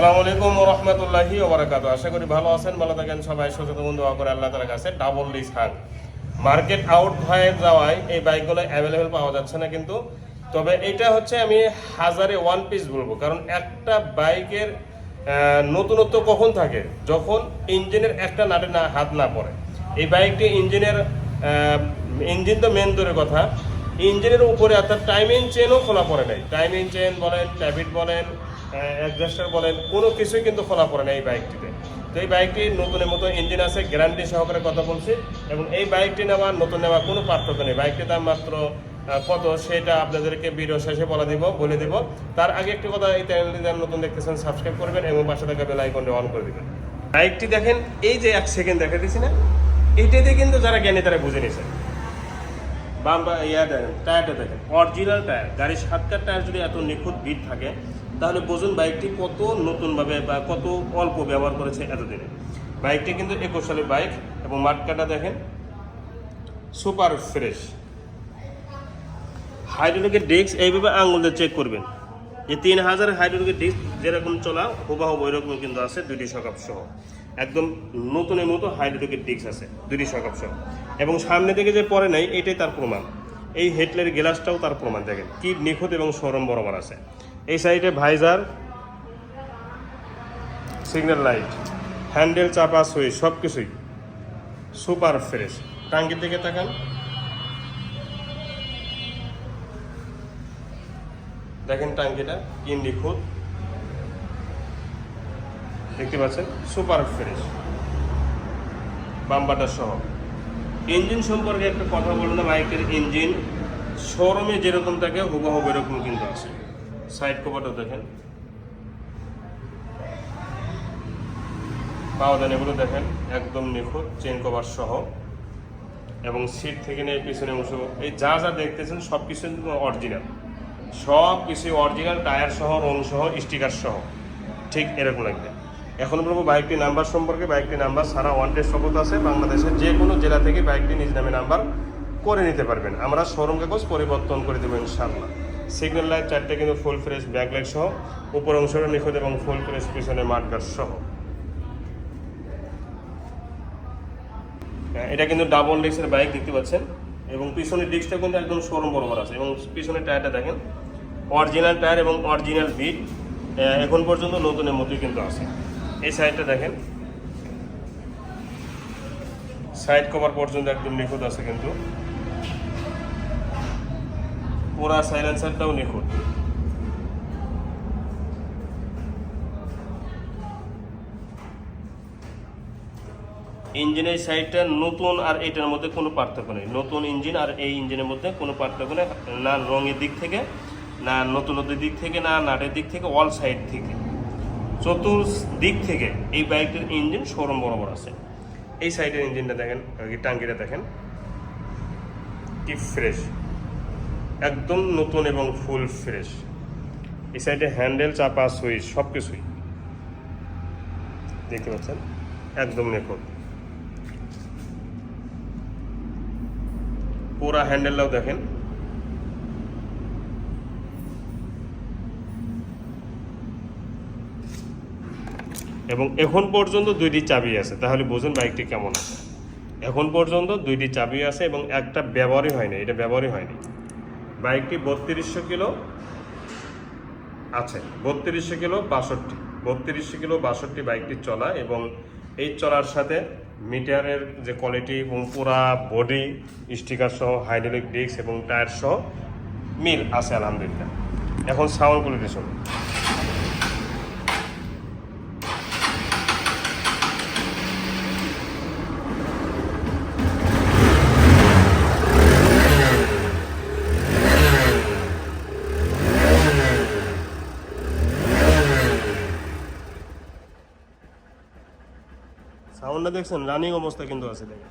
আলাইকুম আশা করি ভালো আছেন, ভালো থাকেন সবাই। সচেতন আল্লাহ তালার কাছে ডাবল মার্কেট আউট হয়ে যাওয়ায় এই অ্যাভেলেবেল পাওয়া যাচ্ছে না কিন্তু। তবে এটা হচ্ছে আমি হাজারে ওয়ান পিস বলব। কারণ একটা বাইকের নতুনত্ব কখন থাকে? যখন ইঞ্জিনের একটা নাটে না, হাত না পড়ে। এই বাইকটি ইঞ্জিনের ইঞ্জিন তো মেন দূরের কথা। ইঞ্জিনের উপরে অর্থাৎ টাইমিং চেনও খোলা পড়ে নাই। টাইমিং চেন বলেন ট্যাবিট বলেন অ্যাডজাস্টার বলেন, কোনো কিছুই কিন্তু খোলা পড়ে না এই বাইকটিতে তো এই বাইকটি নতুনের মতো ইঞ্জিন আছে গ্যারান্টি সহকারে কথা বলছি, এবং এই বাইকটি নেওয়া নতুন নেওয়া কোনো পার্থক্য নেই। বাইকটির দাম মাত্র কত সেটা আপনাদেরকে ভিডিও শেষে বলে দিব বলে দিব। তার আগে একটি কথা এই চ্যানেলটি নতুন দেখতেছেন সাবস্ক্রাইব করবেন এবং পাশে থাকা বেল আইকনটি অন করে দিবেন। বাইকটি দেখেন, এই যে এক সেকেন্ড দেখা দিয়েছি না এইটাতে কিন্তু যারা জ্ঞানী তারা বুঝে নিয়েছে বাম বা, ইয়া দেখেন টায়ারটা দেখেন অরিজিনাল টায়ার গাড়ির সাতকার টায়ার যদি এত নিখুঁত বিট থাকে তাহলে বুঝুন বাইকটি কত নতুনভাবে বা কত অল্প ব্যবহার করেছে এতদিনে। বাইকটি কিন্তু একুশ সালের বাইক এবং মাটকাটা দেখেন, সুপার ফ্রেশ। হাইড্রোলিকের ডিস্ক এইভাবে আঙুল দিয়ে চেক করবেন। যে তিন হাজার হাইড্রোলিকের ডিস্ক যেরকম চলা, হুবাহু ওই রকম কিন্তু আছে দুটি সকাপ সহ। একদম নতুনের মতো হাইড্রোলিকের ডিস্ক আছে দুটি সকাপ সহ। এবং সামনে থেকে যে পরে নাই, এটাই তার প্রমাণ। এই হেডলাইট গ্লাসটাও তার প্রমাণ, দেখেন। কি নিখুঁত এবং সরম বরাবর আছে। এই সাইডে ভাইজার, সিগন্যাল লাইট, হ্যান্ডেল চাপা সুইচ সব কিছুই সুপার ফ্রেশ। টাঙ্কির দিকে তাকান। দেখেন টাঙ্কিটা কি নিখুঁত দেখতে পাচ্ছেন? Super fresh. বাম্পারটা সহ। ইঞ্জিন সম্পর্কে একটা কথা বলুন না, বাইকের ইঞ্জিন। শোরুমে যেরকম থাকে, হুবহু এরকম কিন্তু আছে। সাইড কভারটা দেখেন। পাওদান এগুলো দেখেন, একদম নিখুঁত চেন কভার সহ। এবং সিট থেকে নিয়ে পিছনে অংশ, এই যা যা দেখতেছেন সব কিছু অরিজিনাল সব কিছু অরিজিনাল টায়ার সহ রং সহ স্টিকার সহ। ঠিক এরকম লাগবে। এখন বলব বাইকটি নাম্বার সম্পর্কে। বাইকটি নাম্বার সারা ওয়ান ডে শপথ আছে। বাংলাদেশের যে কোনো জেলা থেকে বাইকটি নিজ নামে নাম্বার করে নিতে পারবেন। আমরা শোরুম কাগজ পরিবর্তন করে দেবো ইনশাল্লাহ সিগন্যাল লাইট চারটে কিন্তু ফুল ফ্রেশ ব্যাকলাইট সহ উপর অংশটা নিখুঁত এবং ফুল ফ্রেশ পিছনে মাঠগার সহ। হ্যাঁ, এটা কিন্তু ডাবল ডিস্কের বাইক দেখতে পাচ্ছেন। এবং পিছনের ডিস্কটা কিন্তু একদম শোরুম বরাবর আছে। এবং পিছনের টায়ারটা দেখেন অরিজিনাল টায়ার এবং অরিজিনাল বিট এখন পর্যন্ত নতুনের মতোই কিন্তু আছে। এই সাইডটা দেখেন। সাইড কভার পর্যন্ত একদম নিখুঁত আছে কিন্তু। পুরা সাইলেন্সারটাও নিখুঁত। ইঞ্জিনের সাইডটা নতুন আর এটার মধ্যে কোনো পার্থক্য নেই। নতুন ইঞ্জিন আর এই ইঞ্জিনের মধ্যে কোনো পার্থক্য নেই, না রঙের দিক থেকে, না নতুনত্বের দিক থেকে, না নাটের দিক থেকে অল সাইড থেকে। চতুর দিক থেকে এই বাইকটির ইঞ্জিন শোরুম বরাবর আছে। এই সাইডের ইঞ্জিনটা দেখেন টাঙ্কিটা দেখেন, কি ফ্রেশ একদম নতুন এবং ফুল ফ্রেশ। এই সাইডে হ্যান্ডেল, চাপা সুইচ সব কিছুই দেখতে পাচ্ছেন? একদম নিখুঁত। পুরা হ্যান্ডেলটাও দেখেন। এবং এখন পর্যন্ত দুইটি চাবি আছে। তাহলে বুঝুন বাইকটি কেমন আছে। এখন পর্যন্ত দুইটি চাবি আছে এবং একটা ব্যবহারই হয়নি এটা ব্যবহারই হয়নি বাইকটি বত্রিশশো কিলো আছে, বত্রিশশো কিলো বাষট্টি, বত্রিশশো কিলো বাষট্টি বাইকটি চলা এবং এই চলার সাথে মিটারের যে কোয়ালিটি এবং পুরা বডি স্টিকার সহ হাইড্রোলিক ডিস্ক এবং টায়ার সহ মিল আছে, আলহামদুলিল্লাহ। এখন সাউন্ড কোয়ালিটি শুনুন। সাউন্ডটা দেখছেন রানিং অবস্থা কিন্তু আছে দেখেন।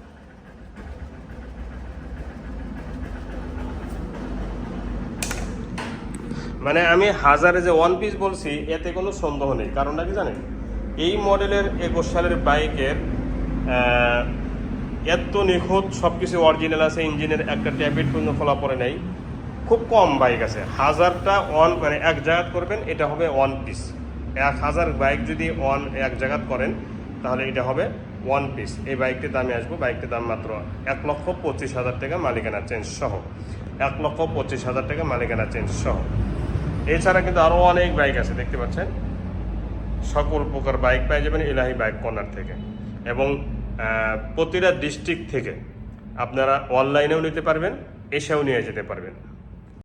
মানে আমি হাজারে যে ওয়ান পিস বলছি, এতে কোনো সন্দেহ নেই। কারণটা কি জানেন? এই মডেলের একুশ সালের বাইকের এত নিখুঁত সব কিছু অরিজিনাল আছে, ইঞ্জিনের একটা ট্যাবলেট পর্যন্ত খোলা পড়ে নাই। খুব কম বাইক আছে। হাজারটা ওয়ান মানে এক জায়গা করবেন, এটা হবে ওয়ান পিস এক হাজার বাইক যদি ওয়ান এক জায়গাত করেন, তাহলে এটা হবে ওয়ান পিস এই বাইকটির দামে আসব। বাইকটির দাম মাত্র এক লক্ষ পঁচিশ হাজার টাকা মালিকানা চেঞ্জ সহ। এক লক্ষ পঁচিশ হাজার টাকা মালিকানা চেঞ্জ সহ। এছাড়া কিন্তু আরও অনেক বাইক আছে, দেখতে পাচ্ছেন? সকল প্রকার বাইক পেয়ে যাবেন ইলাহি বাইক কর্নার থেকে। এবং প্রতিটা ডিস্ট্রিক্ট থেকে আপনারা অনলাইনেও নিতে পারবেন, এসেও নিয়ে যেতে পারবেন।